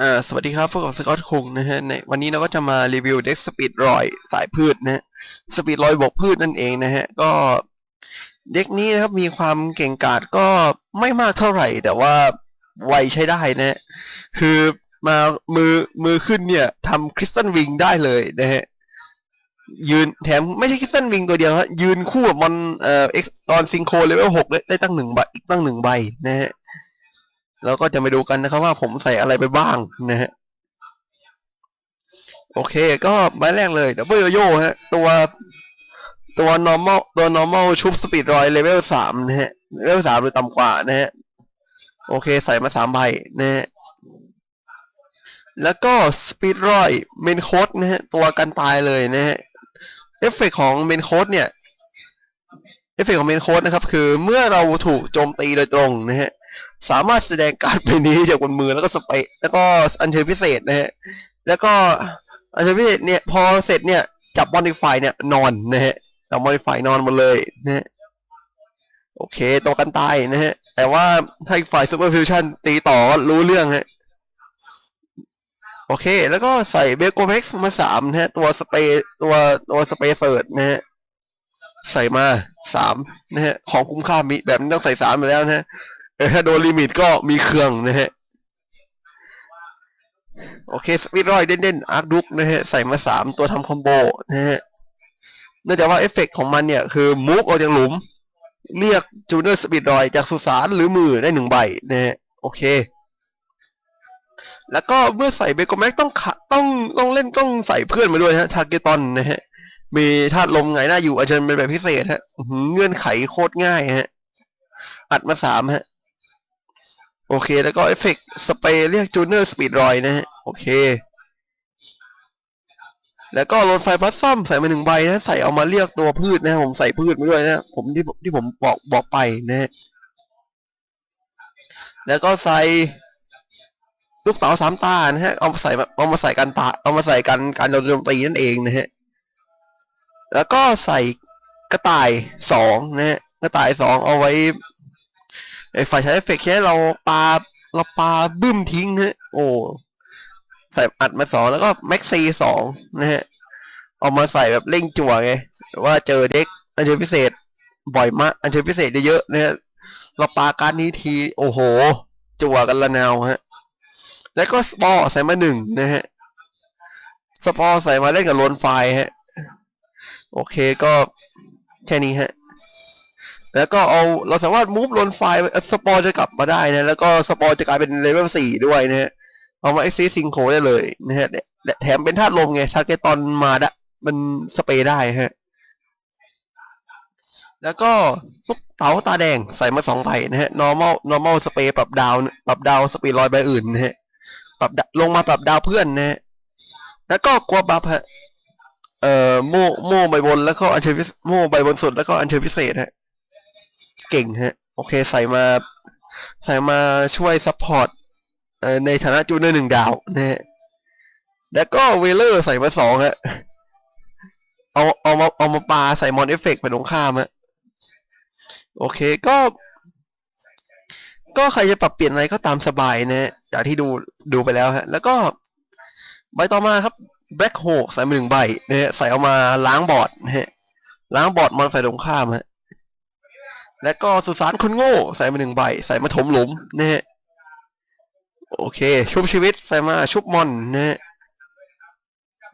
อ่าสวัสดีครับพวกกับสกอตคงนะฮะในวันนี้เราก็จะมารีวิวเด็กสปีดรอยสายพืชนะฮะสปีดรอยบวกพืชนั่นเองนะฮะก็เด็กนี้นะครับมีความเก่งกาจก็ไม่มากเท่าไหร่ แต่ว่าไวใช้ได้นะฮะคือมามือมือขึ้นเนี่ยทำคริสตัลวิงได้เลยนะฮะยืนแถมไม่ใช่คริสตัลวิงตัวเดียวฮะยืนคู่กับมอนเอ่อเอ็กซ์ตอนซิงโคเลเวลหกได้ตั้งหนึ่งใบอีกตั้งหนึ่งใบนะฮะ แล้วก็จะมาดูกันนะครับว่าผมใส่อะไรไปบ้างนะฮะโอเค ก็ใบแรกเลยดับเบิลโยโย่ฮะ ตัวตัว normal ตัว normal ชุบสปีดรอยเลเวลสามนะฮะเลเวลสามหรือต่ำกว่านะฮะ โอเค ใส่มาสามใบนะฮะ แล้วก็สปีดรอยเมนโคดนะฮะ ตัวกันตายเลยนะฮะ เอฟเฟกของเมนโคดเนี่ย เอฟเฟกของเมนโคดนะครับ คือเมื่อเราถูกโจมตีโดยตรงนะฮะ สามารถแสดงการ์ดใบนี้จากบนมือแล้วก็สเปะแล้วก็อัญเชิญพิเศษนะฮะแล้วก็อัญเชิญพิเศษเนี่ยพอเสร็จเนี่ยจับมอดิฟายเนี่ยนอนนะฮะจับมอดิฟายนอนหมดเลยนะฮะโอเคตัวกันตายนะฮะ แต่ว่าถ้าอีกฝ่ายซูเปอร์ฟิวชั่นตีต่อรู้เรื่องฮะโอเค แล้วก็ใส่เบโกเม็กซ์มาสามนะฮะ ตัวสเปย์ตัวตัวสเปย์เซิร์ตนะฮะ ใส่มาสามนะฮะ ของคุ้มค่ามีแบบนี้ต้องใส่สามไปแล้วนะฮะ ถ้าโดนลิมิตก็มีเครื่องนะฮะ โอเคสปีดรอยเด่นๆอาร์คดุกนะฮะ ใส่มาสามตัวทำคอมโบนะฮะ เนื่องจากว่าเอฟเฟกของมันเนี่ย คือมูฟออกจากหลุม เรียกจูเนอร์สปีดรอยจากสุสานหรือมือได้หนึ่งใบนะฮะ โอเค แล้วก็เมื่อใส่เบโกแม็กต้องขต้องต้องเล่นต้องใส่เพื่อนมาด้วยฮะทาร์เกตอนนะฮะมีธาตุลมไงหน้าอยู่อาจจะเป็นแบบพิเศษฮะเงื่อนไขโคตรง่ายฮะ อัดมาสามฮะ โอเค แล้วก็เอฟเฟกสเปรย์เรียกจูเนอร์สปีดรอยนะฮะ โอเค แล้วก็รถไฟพัดซ่อมใส่มาหนึ่งใบนะ ใส่เอามาเรียกตัวพืชนะ ผมใส่พืชมาด้วยนะ ผมที่ที่ผมบอกบอกไปนะฮะ แล้วก็ใส่ลูกเต๋าสามตานะฮะ เอามาใส่เอามาใส่กันตาเอามาใส่กันการโดนตีนั่นเองนะฮะ แล้วก็ใส่กระต่ายสองนะฮะ กระต่ายสองเอาไว้ ไอ้ฝ่ายใช้เอฟเฟกต์แค่เราปาเราปาบึ้มทิ้งฮะโอ้ใส่อัดมาสองแล้วก็แม็กซีสองนะฮะเอามาใส่แบบเร่งจั่วไงว่าเจอเด็กอันเชิญพิเศษ บ่อยมาก อันเชิญพิเศษเยอะๆนะฮะเราปาการนี้ทีโอ้โห จั่วกันละแนวฮะ แล้วก็สปอร์ใส่มาหนึ่งนะฮะสปอร์ใส่มาเล่นกับโลนไฟฮะ โอเคก็แค่นี้ฮะ แล้วก็เอาเราสามารถมูฟลนไฟล์สปอร์จะกลับมาได้นะแล้วก็สปอร์จะกลายเป็นเลเวลสี่ด้วยนะฮะเอามาเอ็กซิซิงโคได้เลยนะฮะและแถมเป็นธาตุลมไงทาเกตอนมาดะมันสเปรย์ได้ฮะแล้วก็ลูกเต๋าตาแดงใส่มาสองใบนะฮะ normal normal สเปรย์ปรับดาวปรับดาวสปีดลอยใบอื่นนะฮะปรับลงมาปรับดาวเพื่อนนะฮะแล้วก็กลัวบัฟฮะเอ่อโม่โม่ใบบนแล้วก็อัญเชิญพิโม่ใบบนสุดแล้วก็อัญเชิญพิเศษฮะ เก่งฮะ โอเคใส่มาใส่มาช่วยซัพพอร์ตในฐานะจูเนอร์หนึ่งดาวนะฮะแล้วก็เวเลอร์ใส่มาสองฮะ เอาเอามาเอามาปาใส่มอนเอฟเฟกไปตรงข้ามฮะ โอเคก็ ก็ใครจะปรับเปลี่ยนอะไรก็ตามสบายนะฮะจากที่ดูดูไปแล้วฮะ แล้วก็ใบต่อมาครับแบล็คโฮใส่มาหนึ่งใบนะฮะใส่เอามาล้างบอร์ดนะฮะล้างบอร์ดมอนใส่ตรงข้ามฮะ แล้วก็สุสานคนโง่ ใส่มาหนึ่งใบ ใส่มาถมหลุมนะฮะโอเค ชุบชีวิตใส่มาชุบมอนนะฮะ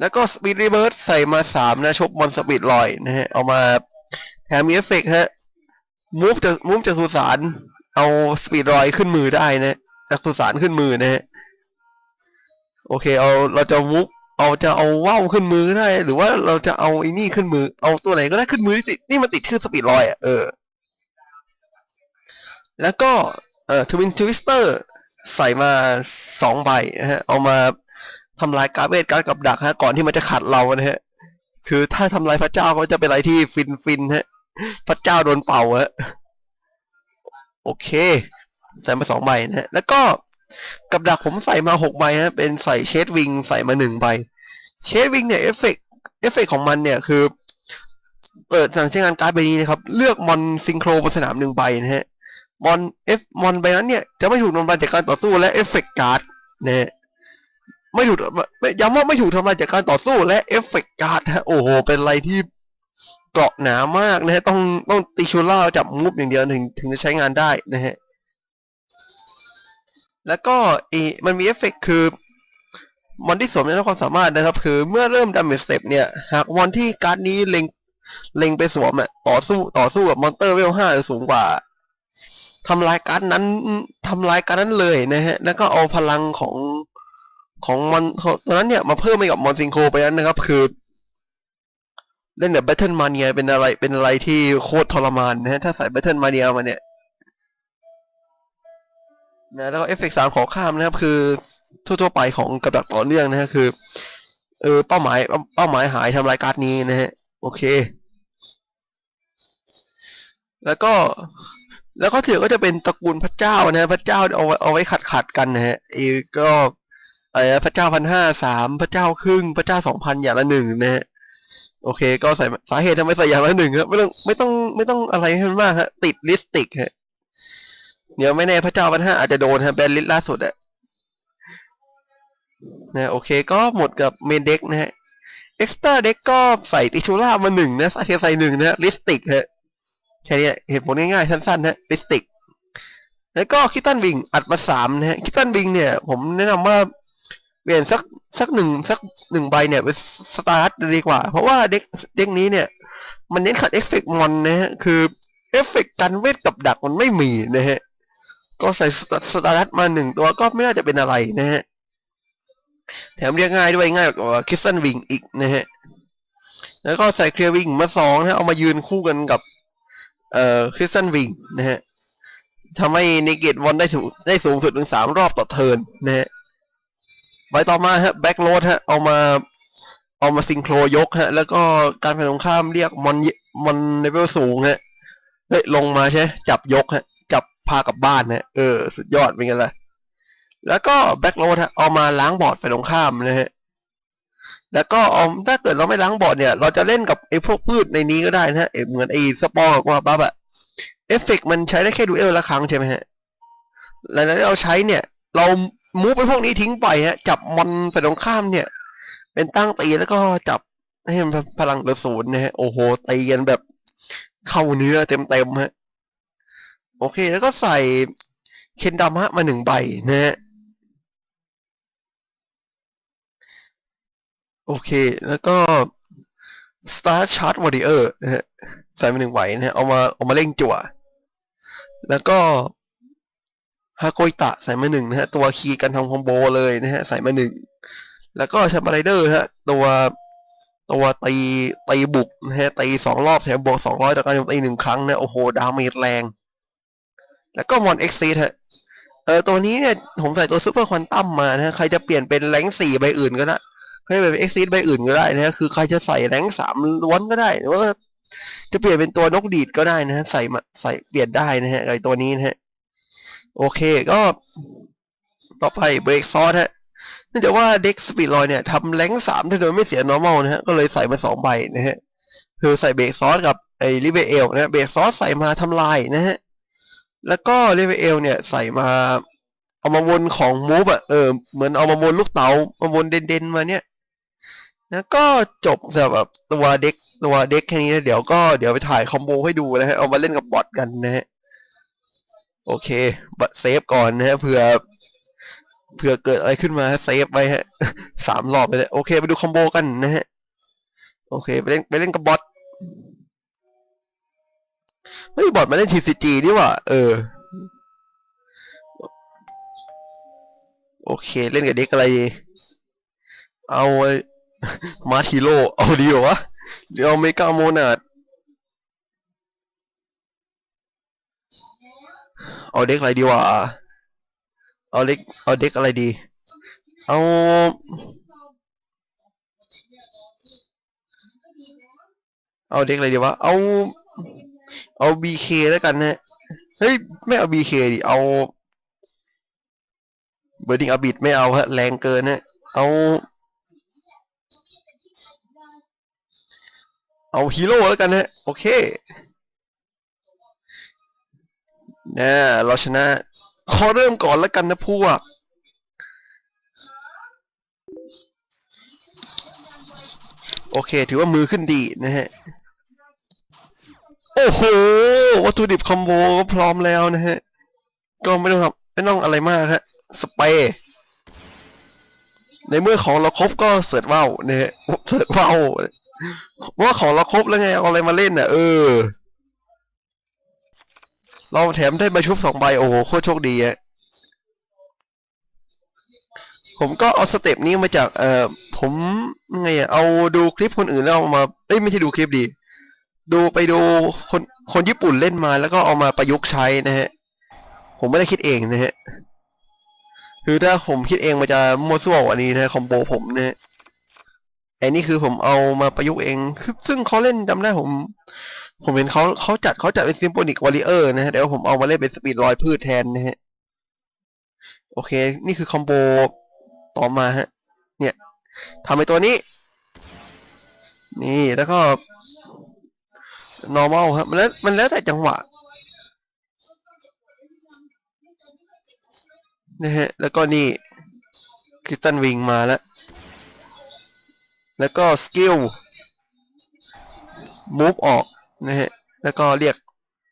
แล้วก็สปีดรีเบิร์สใส่มาสามนะชุบมอนสปีดลอยนะฮะเอามาแถมมีเอฟเฟกฮะมูฟจากมูฟจากสุสานเอาสปีดรอยขึ้นมือได้นะจากสุสานขึ้นมือนะฮะโอเคเอาเราจะมูฟเอาจะเอาว่าวขึ้นมือได้ หรือว่าเราจะเอาไอ้นี่ขึ้นมือ เอาตัวไหนก็ได้ขึ้นมือที่นี่มันติดชื่อสปีดรอยอะเออ แล้วก็เอ่อทวินทวิสเตอร์ใส่มาสองใบนะฮะเอามาทำลายการเวทการกับดักฮะก่อนที่มันจะขัดเรานะฮะคือถ้าทำลายพระเจ้าก็จะเป็นอะไรที่ฟินฟินฮะพระเจ้าโดนเป่าฮะโอเค ใส่มาสองใบนะฮะแล้วก็กับดักผมใส่มาหกใบฮะเป็นใส่เชดวิงใส่มาหนึ่งใบเชดวิงเนี่ยเอฟเฟกเอฟเฟกของมันเนี่ยคือเปิดสั่งใช้งานการ์ดใบนี้นะครับ เลือกมอนซิงโครบนสนามหนึ่งใบนะฮะ มอนเอฟมอนใบนั้นเนี่ยจะไม่ถูกโดนบันจากการต่อสู้และเอฟเฟกการ์ดนะฮะไม่ถูกไม่ย้ำว่าไม่ถูกทำลายจากการต่อสู้และเอฟเฟกต์การ์ดฮะโอ้โหเป็นอะไรที่เกราะหนามากนะฮะต้องต้องติชูล่าจับมูฟอย่างเดียวถึงถึงจะใช้งานได้นะฮะแล้วก็อีมันมีเอฟเฟกต์คือมอนที่สวมได้รับความสามารถนะครับ คือเมื่อเริ่มดาเมจสเต็ปเนี่ย หากมอนที่การ์ดนี้เล็งเล็งไปสวมอะต่อสู้ต่อสู้กับมอนเตอร์เวลห้าหรือสูงกว่า ทำลายการ์ดนั้นทำลายการ์ดนั้นเลยนะฮะ แล้วก็เอาพลังของของมอนตัวนั้นเนี่ยมาเพิ่มให้กับมอนซิงโคไปนั้นนะครับ คือเล่นแบบ Battle Mania เป็นอะไรเป็นอะไรที่โคตรทรมานนะฮะถ้าใส่ Battle Mania มาเนี่ยนะแล้วก็เอฟเฟกต์สามขอข้ามนะครับ คือทั่วๆไปของกับดักต่อเนื่องนะฮะคือ เออเป้าหมายเป้าหมายหายทำลายการ์ดนี้นะฮะ โอเค แล้วก็ แล้วก็เถือก็จะเป็นตระกูลพระเจ้านะพระเจ้าเอาไว้เอาไว้ขัดขัดกันนะฮะเออก็อะไรพระเจ้าพันห้าสามพระเจ้าครึ่งพระเจ้าสองพันอย่างละหนึ่งนะฮะโอเค ก็ใส่สาเหตุทำไมใส่อย่างละหนึ่งครับไม่ต้องไม่ต้องไม่ต้องอะไรให้มันมากฮะติดลิสติกฮะเดี๋ยวไม่แน่พระเจ้าพันห้าอาจจะโดนฮะแบนลิสต์ล่าสุดอะนะโอเคก็หมดกับเมนเด็กนะฮะเอ็กซ์ตร้าเด็กก็ใส่ติชูล่ามาหนึ่งนะสาเหตุใส่หนึ่งนะลิสติกฮะ แค่นี้เหตุผลง่ายๆ สั้นๆนะลิสติก แล้วก็คิตตันวิงอัดมาสามนะฮะคิตตันวิงเนี่ย ผมแนะนำว่าเปลี่ยนสักสักหนึ่งสักหนึ่งใบเนี่ยเป็นสตาร์ทดีกว่า เพราะว่าเด็กเด็กนี้เนี่ย มันเน้นขัดเอฟเฟกต์มอนนะฮะคือเอฟเฟกต์กันเวทกับดักมันไม่มีนะฮะก็ใส่สตาร์ทมาหนึ่งตัวก็ไม่น่าจะเป็นอะไรนะฮะแถมเรียกง่ายด้วยง่ายกว่าคิสตันวิงอีกนะฮะ แล้วก็ใส่เคลียร์วิงมาสองนะฮะเอามายืนคู่กันกับ เอ่อคริสตันวิงนะฮะทำให้เนเกตวอนได้ถูกได้สูงสุดถึงสามรอบต่อเทิร์นนะฮะใบต่อมาฮะแบ็กโรดฮะเอามาเอามาซิงโครยกฮะ แล้วก็การฝ่ายตรงข้ามเรียกมอนมอนเลเวลสูงฮะเฮ้ยลงมาใช่จับยกฮะ จับพากลับบ้านนะเออ สุดยอดเป็นไงล่ะแล้วก็แบ็กโรดฮะเอามาล้างบอร์ดฝ่ายตรงข้ามนะฮะ แล้วก็อาถ้าเกิดเราไม่ล้างบอร์ดเนี่ย เราจะเล่นกับไอ้พวกพืชในนี้ก็ได้นะฮะเหมือนไอ้สปอร์กับว่าปั๊บอะเอฟเฟกมันใช้ได้แค่ดูเอลละครั้งใช่ไหมฮะแล้วที่เราใช้เนี่ย เรามูฟไปพวกนี้ทิ้งไปฮะ จับมอนฝ่ายตรงข้ามเนี่ย เป็นตั้งตีแล้วก็จับให้มันพลังเหลือศูนย์นะฮะ โอ้โหตีกันแบบเข้าเนื้อเต็มๆฮะ โอเค แล้วก็ใส่เคนดามะมาหนึ่งใบนะฮะ โอเค แล้วก็ Star Chart Warrior นะฮะใส่มาหนึ่งใบนะฮะเอามาเอามาเล่งจั่ว แล้วก็ฮาโกยตะใส่มาหนึ่งนะฮะตัวคีย์กันทำคอมโบเลยนะฮะใส่มาหนึ่งแล้วก็แชมเบอร์ไรเดอร์ฮะตัวตัวตีตีบุกนะฮะตีสองรอบแถมบวกสองร้อยต่อการโจมตีหนึ่งครั้งนะโอ้โหดาเมจแรง แล้วก็มอนเอ็กซีฮะเออตัวนี้เนี่ยผมใส่ตัวซูเปอร์ควอนตัมมานะฮะใครจะเปลี่ยนเป็นแรงสี่ใบอื่นก็ได้ ใครจะเปลี่ยนเป็นเอ็กซีใบอื่นก็ได้นะฮะคือใครจะใส่แรงสามล้วนก็ได้หรือว่าจะเปลี่ยนเป็นตัวนกดีดก็ได้นะฮะใส่มาใส่เปลี่ยนได้นะฮะไอตัวนี้นะฮะโอเคก็ ต่อไปเบรกซอสฮะเนื่องจากว่าเด็กสปีดลอยเนี่ยทำแรงสามโดยไม่เสีย normal นะฮะก็เลยใส่มาสองใบนะฮะคือใส่เบรกซอสกับไอ้ลิเวเอลนะเบรกซอสใส่มาทำลายนะฮะแล้วก็ลิเวเอลเนี่ยใส่มาเอามาวนของมูฟอะเออเหมือนเอามาวนลูกเต๋ามาวนเด่นๆมาเนี่ย แล้วก็จบสำหรับตัวเด็กตัวเด็กแค่นี้นะเดี๋ยวก็เดี๋ยวไปถ่ายคอมโบให้ดูนะฮะเอามาเล่นกับบอทกันนะฮะโอเคบัตเซฟก่อนนะฮะเผื่อเผื่อเกิดอะไรขึ้นมาเซฟไว้ฮะสามรอบไปเลยโอเคไปดูคอมโบกันนะฮะโอเคไปเล่นไปเล่นกับบอทเฮ้ยบอทมาเล่น TCG นี่ว่าเออโอเคเล่นกับเด็กอะไร เอา มาทีโรเอาดีเหรอวะหรือเอาเมกาโมนาดเอาเด็กอะไรดีวะเอาเด็กเอาเด็กอะไรดี เอาเอาเด็กอะไรดีวะ เอา เอาบีเคแล้วกันนะเฮ้ย ไม่เอาบีเคดิ เอาเบอร์ดิงอาบิดไม่เอาฮะ แรงเกินนะเอา เอาฮีโร่แล้วกันนะโอเคนะเราชนะ ขอเริ่มก่อนแล้วกันนะพวก โอเค ถือว่ามือขึ้นดีนะฮะ โอ้โห วัตถุดิบคอมโบก็พร้อมแล้วนะฮะ ก็ไม่ต้องทำไม่ต้องอะไรมากฮะ สเปรย์ในเมื่อของเราครบก็เสิร์ชว่าวนะฮะเสิร์ชว่าวเพรา ว่าของเราครบแล้วไงเอาอะไรมาเล่นน่ะ เออ เราแถมได้ใบชุบสองใบโอ้โหโคตรโชคดีอะผมก็เอาสเต็ปนี้มาจาก เอ่อ ผมไงอะเอาดูคลิปคนอื่นแล้วเอามาเอ้ยไม่ใช่ดูคลิปดี ดูไปดูคนคนญี่ปุ่นเล่นมาแล้วก็เอามาประยุกต์ใช้นะฮะ ผมไม่ได้คิดเองนะฮะ คือถ้าผมคิดเองมันจะมั่วซั่วกว่านี้นะคอมโบผมนะฮะ ไอ้นี่คือผมเอามาประยุกต์เอง ซึ่งเขาเล่นจำได้ผม ผมเห็นเขาเขาจัดเขาจัดเป็นซิมโฟนิกวอริเออร์นะฮะเดี๋ยวผมเอามาเล่นเป็นสปีดรอยพืชแทนนะฮะ โอเค นี่คือคอมโบต่อมาฮะ เนี่ยทำไอ้ตัวนี้ นี่แล้วก็ normal ครับมันแล้วมันแล้วแต่จังหวะนะฮะ แล้วก็นี่คริสตันวิงมาแล้ว แล้วก็สกิล move ออกนะฮะ แล้วก็เรียก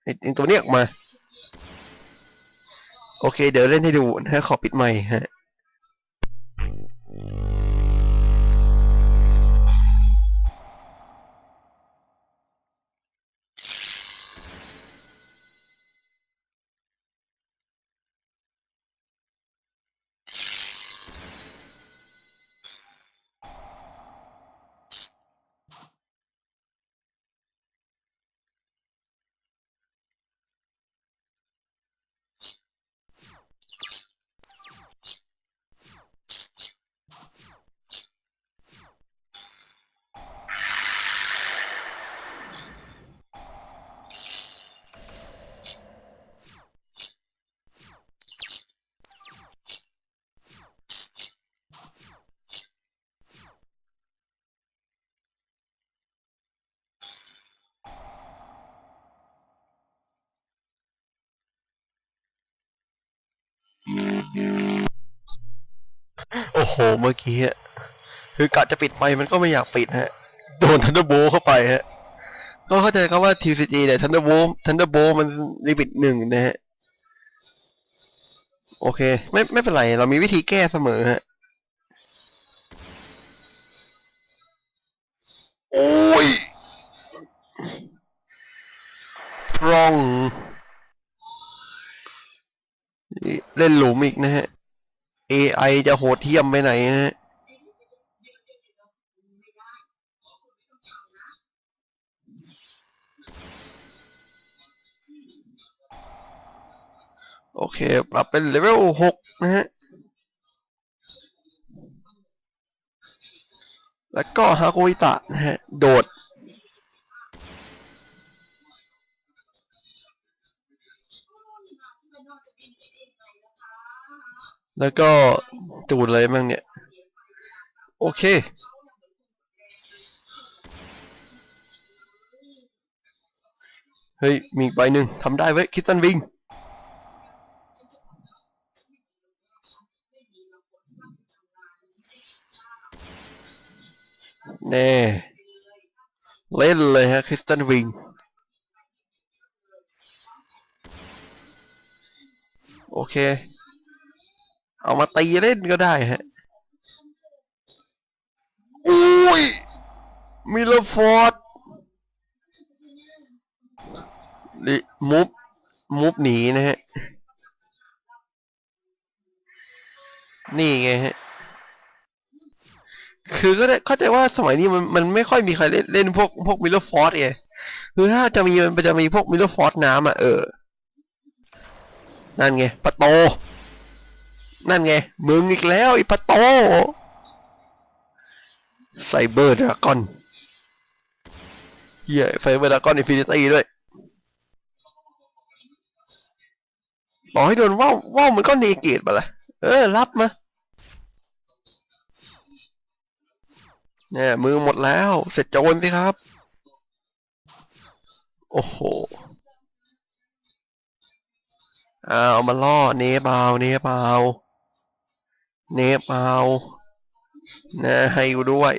ไอ้ไอ้ตัวเนี้ยออกมา โอเค เดี๋ยวเล่นให้ดูนะฮะ ขอปิดไมค์ฮะ เมื่อกี้อะคือกะจะปิดไปมันก็ไม่อยากปิดฮะ โดนทันเดอร์โบเข้าไปฮะ ก็เข้าใจครับว่า TCG เนี่ยทันเดอร์โบทันเดอร์โบมันลิมิตหนึ่งนะฮะ โอเค ไม่ไม่เป็นไร เรามีวิธีแก้เสมอฮะ โอ้ยพร่องนี่เล่นหลุมอีกนะฮะ AI จะโหดเที่ยมไปไหนนะฮะโอเค ปรับเป็นเลเวลหกนะฮะ แล้วก็ฮาโกอิตะนะฮะ โดด แล้วก็จูดเลยมั่งเนี่ย โอเค เฮ้ย มีใบหนึ่งทำได้เว้ยคิตตันวิงแน่เล่นเลยฮะคริสตันวิงโอเค เอามาตีเล่นก็ได้ฮะ อุ้ย มิลเลอร์ฟอร์ดลิมุฟมุฟหนีนะฮะ นี่ไงฮะ คือก็ได้เข้าใจว่าสมัยนี้มันมันไม่ค่อยมีใครเล่นเล่นพวกพวกมิลเลอร์ฟอร์ดไงคือถ้าจะมีมันจะมีพวกมิลเลอร์ฟอร์ดน้ำอะเออ นั่นไงปะโต นั่นไง มึงอีกแล้วไอ้ปะโตไซเบอร์ดราก้อนเหี้ยไซเบอร์ดราก้อนอินฟินิตี้ด้วยบอกให้โดนว่าวว่าวมันก็เนเกตมาละเออ รับมาเนี่ยมือหมดแล้ว เสร็จโจรสิครับ โอ้โหเอามาล่อเนบาเนบา เนปาลนะให้ด้วย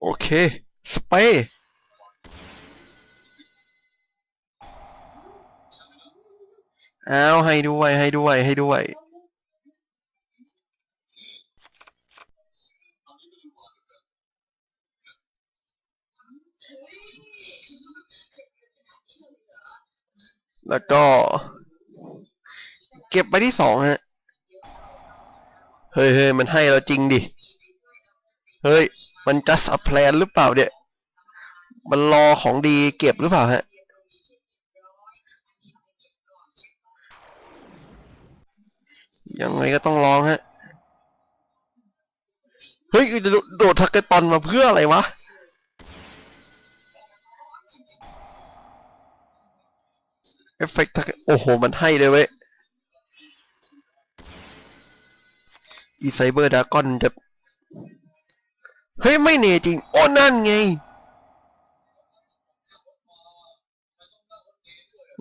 โอเค สเปย์เอาให้ด้วย ให้ด้วย ให้ด้วย แล้วก็ เก็บไปที่สองฮะ เฮ้ยเฮ้ยมันให้เราจริงดิ เฮ้ย มัน just a plan หรือเปล่าเนี่ย มันรอของดีเก็บหรือเปล่าฮะ ยังไงก็ต้องลองฮะ เฮ้ย โดดทักเกตอนมาเพื่ออะไรวะ เอฟเฟกต์ทักโอ้โห มันให้เลยเว้ย อีไซเบอร์ดากอนจะ เฮ้ย ไม่เน่จริง โอ้นั่นไง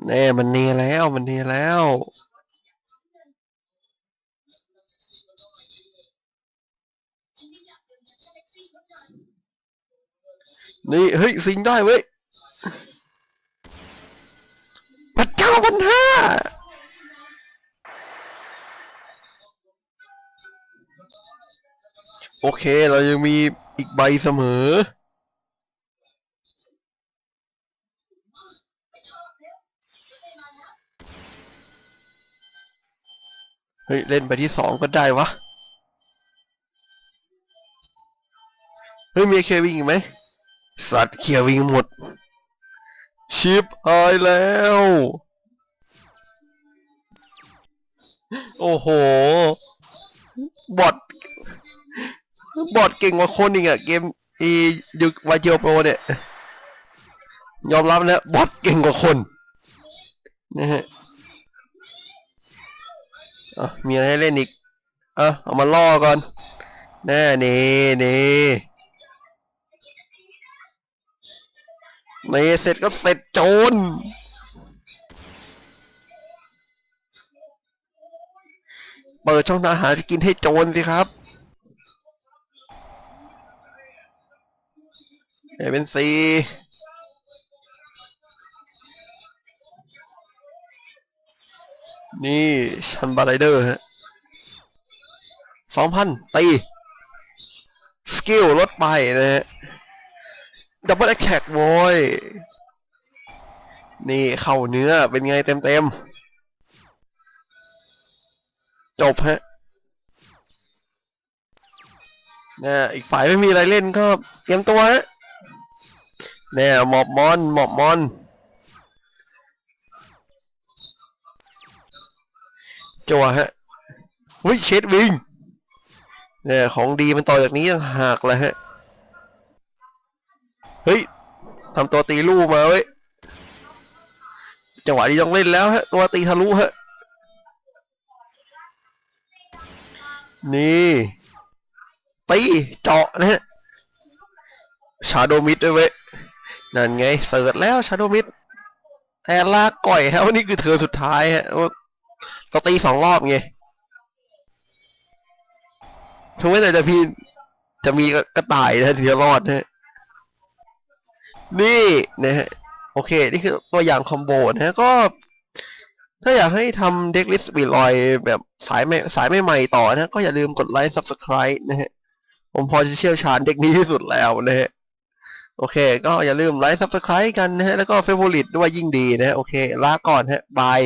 แน่มันเนแล้ว มันเนแล้วนี่เฮ้ย สิงได้เว้ย พระเจ้าพันห้าโอเค เรายังมีอีกใบเสมอ เฮ้ย เล่นไปที่สองก็ได้วะ เฮ้ย มีเควิงอีกไหม สัตว์เควิงหมด ชิปหายแล้ว โอ้โห บอทบอทเก่งกว่าคนอีกอะเกมอียุวาเจียวโปรเนี่ย ยอมรับนะบอทเก่งกว่าคนนะฮะอะมีอะไรให้เล่นอีกอะเอามาล่อก่อนแน่นี่นี่ นี่เสร็จก็เสร็จโจรเปิดช่องทาหาที่กินให้โจรสิครับเอเป็นซีนี่ชันบาร์ไรเดอร์ฮะสองพันตี สกิลลดไปนะฮะ ดับเบิลแอคแท็กโว้ย นี่เข้าเนื้อเป็นไงเต็มเต็มจบฮะนะอีกฝ่ายไม่มีอะไรเล่นก็เตรียมตัวฮะแน่หมอบมอนหมอบมอน จัวฮะวิเชดวิงเนี่ยของดีมันต่อจากนี้ต่างหากแหละฮะ เฮ้ยทำตัวตีลู่มาเว้ยจังหวะนี้ต้องเล่นแล้วฮะตัวตีทะลุฮะนี่ตีเจาะนะฮะชาโดมิดด้วยเว้ยนั่นไงเสิร์ชแล้วชาโดมิดแต่ลากก่อยฮะวันนี้คือเธอสุดท้ายฮะเราตีสองรอบไงถึงแม้แต่จะพี่จะมีกระต่ายนะถึงจะรอดนะฮะ นี่นะฮะโอเค นี่คือตัวอย่างคอมโบนะฮะก็ ถ้าอยากให้ทำเด็กลิสต์บีลอยแบบสายไม่สายไม่ใหม่ต่อนะ ก็อย่าลืมกดไลค์ Subscribe นะฮะ ผมพอจะเชี่ยวชาญเด็กนี้ที่สุดแล้วนะฮะ โอเค ก็อย่าลืมไลค์ Subscribe กันนะฮะ แล้วก็เฟเวอริตด้วยยิ่งดีนะฮะ โอเค ลาก่อนฮะ บาย